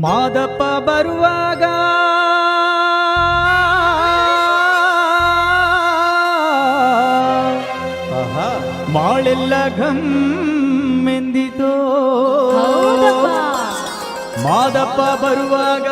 ಮಾದಪ್ಪ ಬರುವಾಗ ಮಾಳೆಲ್ಲ ಘಮ್ಮೆಂದಿತೋ ಮಾದಪ್ಪ ಬರುವಾಗ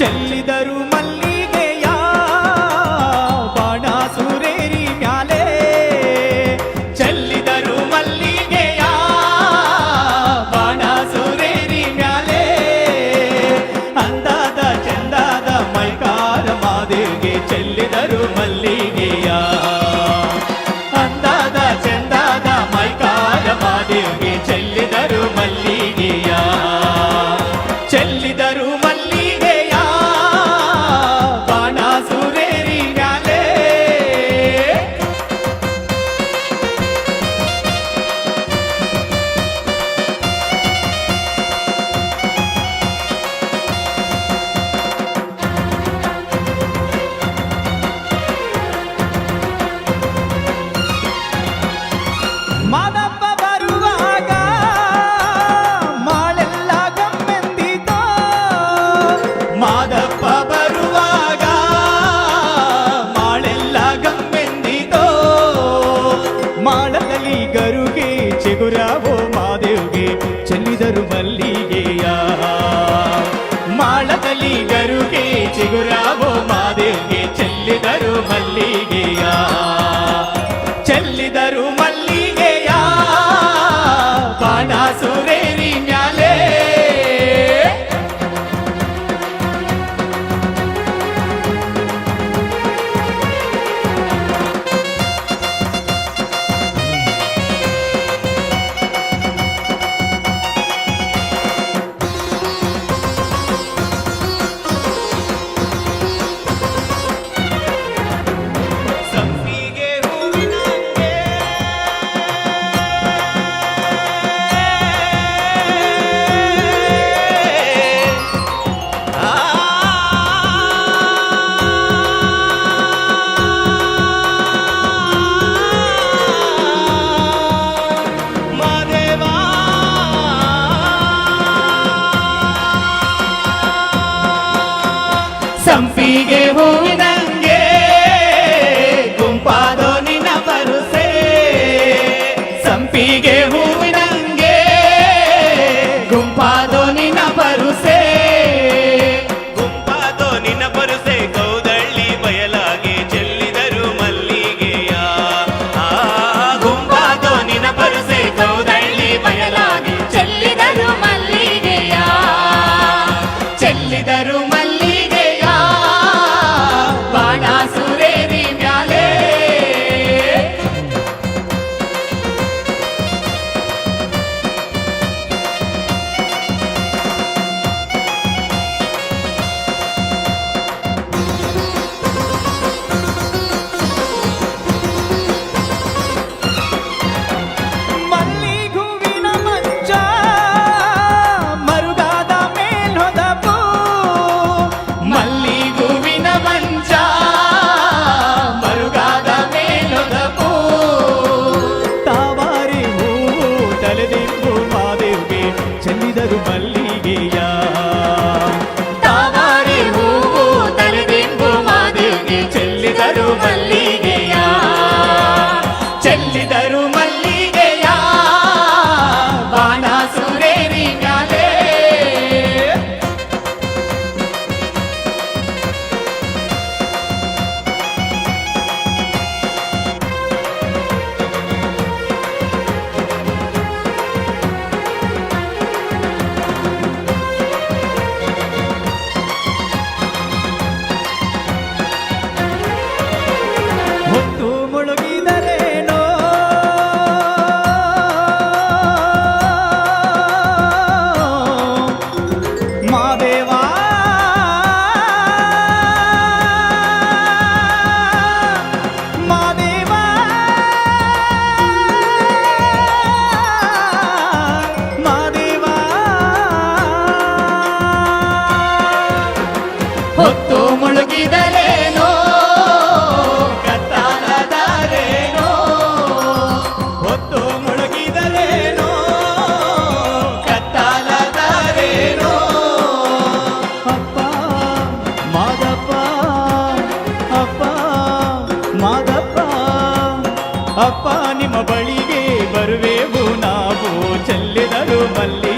ಚಲ್ಲಿದರು ಮಲ್ಲಿಗೆಯ ಬಾಣಾಸುರೇರಿ ಮ್ಯಾಲೆ. ಚಲ್ಲಿದರು ಮಲ್ಲಿಗೆಯ ಬಾಣಾಸುರೇರಿ ಮ್ಯಾಲೆ. ಅಂದಾದ ಚಂದಾದ ಮೈಕಾರ ಮಾದೇವಿಗೆ ಚೆಲ್ಲಿದರು ಮಲ್ಲಿಗೆ ಮಾದೇವ್ಗೆ ಚೆಲ್ಲಿದರು ಮಲ್ಲಿಗೆಯ ಮಾಳದಲ್ಲಿ ಗರುಗೆ ಚಿಗುರು ಸಂಪಿಗೆ ಹೂವಿನ ಬಲ್ಲಿ